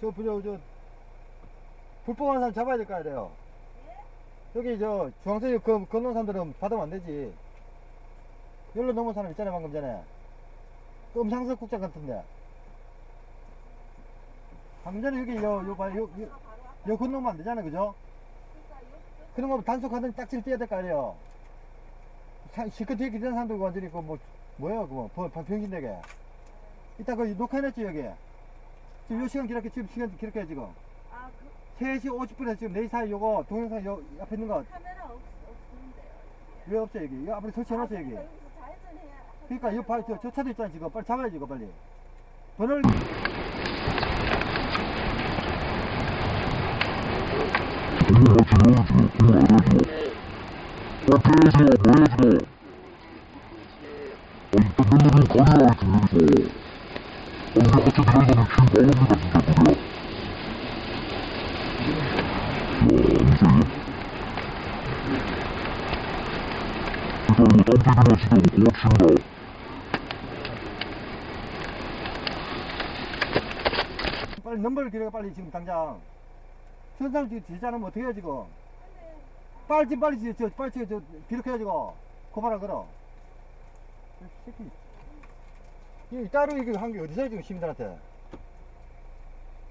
저, 저, 저, 불법한 사람 잡아야 될 거 아니에요? 여기 저, 중앙선에 그, 건너는 사람들은 받으면 안 되지. 열로 넘은 사람 있잖아요, 방금 전에. 그 음상석 국장 같은데. 방금 전에 여기, 요, 요, 봐, 요, 요, 요 건너면 안 되잖아요, 그죠? 그런 거 단속하더니 딱지를 떼야 될 거 아니에요? 사- 실컷 뒤에 기다리는 사람들 완전히 그 뭐, 뭐야, 그거, 뭐, 병신 되게. 이따 그 녹화해놨지, 여기. 지금 요 시간 기록해, 지금 시간 기록해, 지금. 아, 그 3시 50분에 지금 4시 요거 동영상 요 앞에 있는 거 카메라 없, 없는데요. 왜 없어 여기? 이거 앞에 설치해놨어 여기. 아, 여기서 좌회전해야 그러니까 이거 봐, 저, 저 차도 있잖아 지금. 빨리 잡아야지 이거 빨리. 번호를 빨리 넘버를 기록해 빨리 지금 당장. 선상 지금 되지 않으면 어떻게 해 지금? 빨리 빨리 지- 저 빨리 저, 저 기록해 지금. 고발하 걸어. 이 새끼 이 따로 이거 한 게 어디서 지금 시민들한테?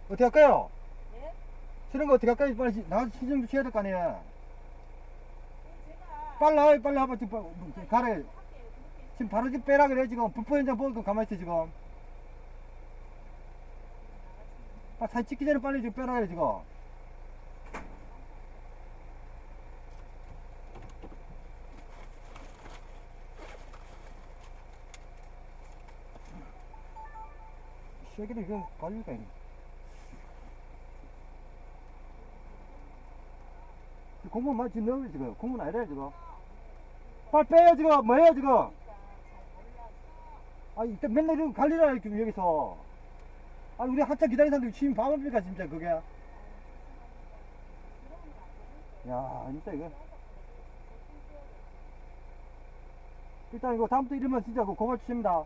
어떻게 할까요? 예? 저런 거 어떻게 할까요? 빨리 시- 나가서 시정 좀 취해야 될 거 아니에요? 제가 빨리 나와요 빨리 와봐 지금 빨리 가래. 지금 바로 지금 빼라 그래 지금. 불법 현장 보고 가만히 있어 지금. 아, 사진 찍기 전에 빨리 지금 빼라 그래 지금 새끼들 이거 가지니까 공문 맞지 넣어 지금. 공문 아니래 지금. 빨리 빼요 지금. 뭐해요 지금? 아 이때 맨날 이러고 갈리라 이렇게 여기서. 아 우리 한참 기다리는 사람들 지금 밤입니까 진짜 그게. 야 진짜 이거. 일단 이거 다음부터 이러면 진짜 그 고발 주십니다